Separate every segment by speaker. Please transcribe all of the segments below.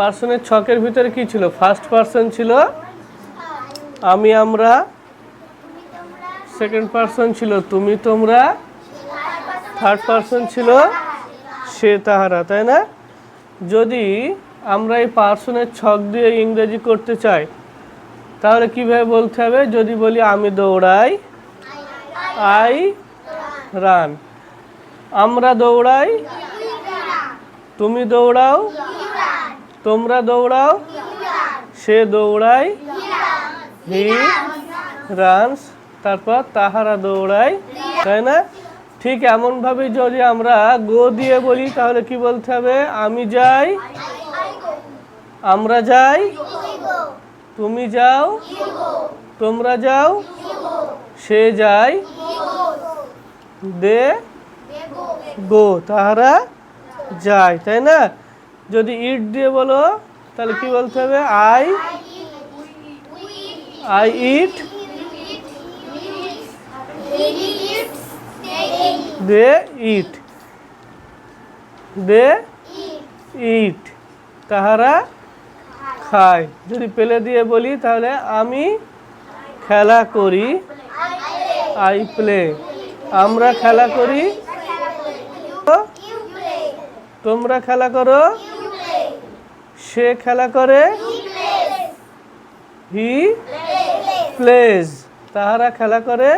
Speaker 1: পার্সনের ছকের ভিতরে কি ছিল? ফার্স্ট পার্সন ছিল, আমি, আমরা সেকেন্ড পার্সন ছিল, তুমি, তোমরা থার্ড পার্সন ছিল, সে, তাহারা, তাই না? যদি আমরা এই পার্সনের ছক দিয়ে ইংরেজি করতে চাই, তাহলে কীভাবে বলতে হবে? যদি বলি, আমি দৌড়াই আই রান আমরা দৌড়াই, তুমি দৌড়াও তোমরা দৌড়াও। সে দৌড়ায়। He runs. তারপর তাহারা দৌড়ায়। তাই না? ঠিক এমনভাবে যদি আমরা গো দিয়ে বলি, তাহলে কি বলতে হবে? আমি যাই। আমরা যাই। তুমি যাও। তোমরা যাও। সে যায় দে গো। তাহারা যায়। তাই না? যদি ইট দিয়ে বলো, তাহলে কি বলতে হবে? I I eat they eat they eat. তাহারা খায়। যদি পেলে দিয়ে বলি, তাহলে আমি খেলা করি। I play. আমরা খেলা করি। তোমরা খেলা করো। সে খেলা করে? হি প্লেজ তাহারা খেলা করে?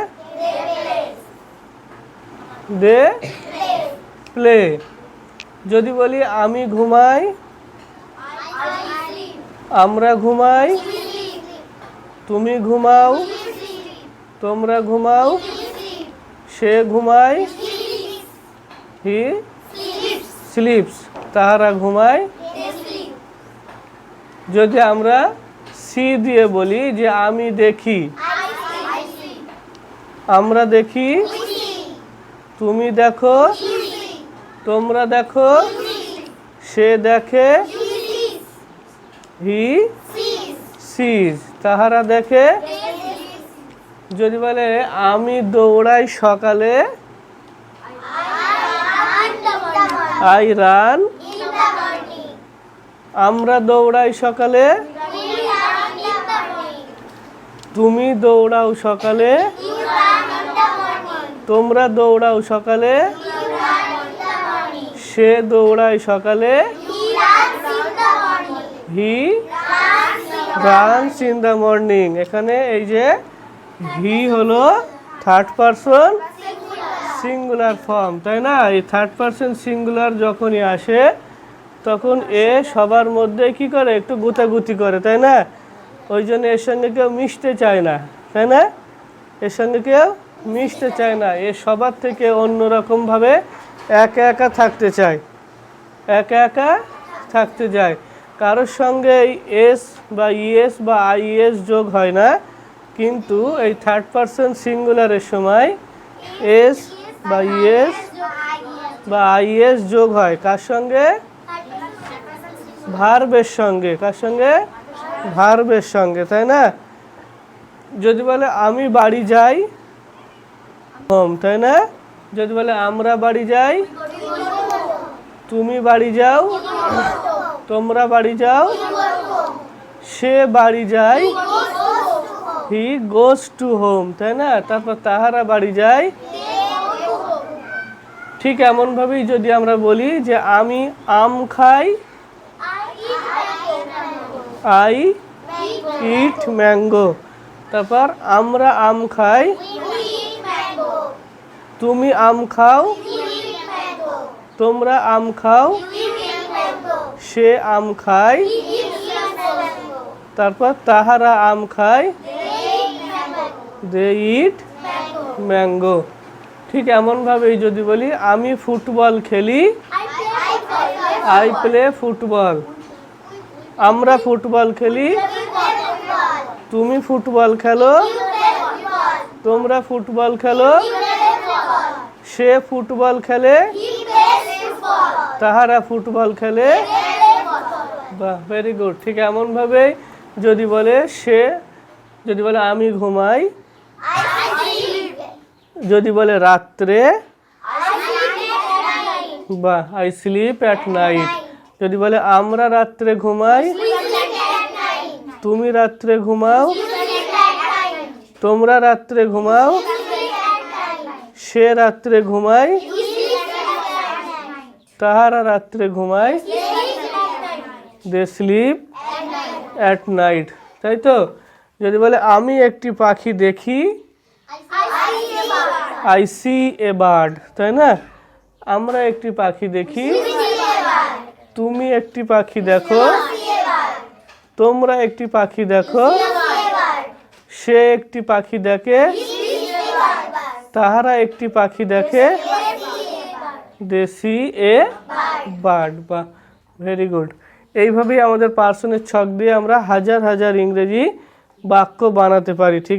Speaker 1: দে প্লে যদি বলি, আমি ঘুমাই? আমরা ঘুমাই? তুমি ঘুমাও? তোমরা ঘুমাও? সে ঘুমায়? হি স্লিপস তাহারা ঘুমায়? যদি আমরা সি দিয়ে বলি যে আমি দেখি। আমরা দেখি তুমি দেখো তোমরা দেখো সে দেখে হি সিজ তাহারা দেখে যদি বলে আমি দৌড়াই সকালে আই রান আমরা দৌড়াই সকালে? তুমি দৌড়াও সকালে? তোমরা দৌড়াও সকালে? সে দৌড়ায় সকালে? He? Runs in the morning. এখানে এই যে হি হলো থার্ড পারসন সিঙ্গুলার ফর্ম তাই না? এই থার্ড পারসন সিঙ্গুলার যখনই আসে তখন এ সবার মধ্যে কি করে? একটু গুতাগুতি করে, তাই না? ওই জন্য এর সঙ্গে কেউ মিশতে চায় না, তাই না? এর সঙ্গে কেউ মিশতে চায় না। এ সবার থেকে অন্যরকমভাবে একা একা থাকতে চায়। একা একা থাকতে যায়। কারোর সঙ্গে এই এস বা ইএস বা আইএস যোগ হয় না, কিন্তু এই থার্ড পারসন সিঙ্গুলারের সময় এস বা ইএস বা আইএস যোগ হয়। কার সঙ্গে? ভার্বের সঙ্গে, কার সঙ্গে? ভার্বের সঙ্গে, তাই না? যদি বলে আমি বাড়ি যাই, হোম, তাই না? যদি বলে আমরা বাড়ি যাই, তুমি বাড়ি যাও, তোমরা বাড়ি যাও, সে বাড়ি যায় হি গোস টু হোম, তাই না? তারপর তাহারা বাড়ি যায় ঠিক এমনভাবেই যদি আমরা বলি যে আমি আম খাই আই ইট ম্যাঙ্গো তারপর আমরা আম খাই। তুমি আম খাও। তোমরা আম খাও। সে আম খায়। তারপর তাহারা আম খায়। দে ইট ম্যাঙ্গো ঠিক এমনভাবেই যদি বলি আমি ফুটবল খেলি। আই প্লে ফুটবল আমরা ফুটবল খেলি। তুমি ফুটবল খেলো। তোমরা ফুটবল খেলো। সে ফুটবল খেলে। তাহারা ফুটবল খেলে। বাহ ভেরি গুড ঠিক এমনভাবেই যদি বলে সে, যদি বলে আমি ঘুমাই। যদি বলে রাত্রে। বা আই স্লিপ অ্যাট নাইট যদি বলে, আমরা রাত্রে ঘুমাই, তুমি রাত্রে ঘুমাও, তোমরা রাত্রে ঘুমাও, সে রাত্রে ঘুমায়, তাহারা রাত্রে ঘুমায়, দে স্লিপ অ্যাট নাইট। তাই তো? যদি বলে, আমি একটি পাখি দেখি, আই সি এ বার্ড। তাই না? আমরা একটি পাখি দেখি তুমি একটি পাখি দেখো। তোমরা একটি পাখি দেখো। সে একটি পাখি দেখে। তাহারা একটি পাখি দেখে। দেশি এ বার্ড বা ভেরি গুড এইভাবেই আমাদের পার্সনের ছক দিয়ে আমরা হাজার হাজার ইংরেজি বাক্য বানাতে পারি, ঠিক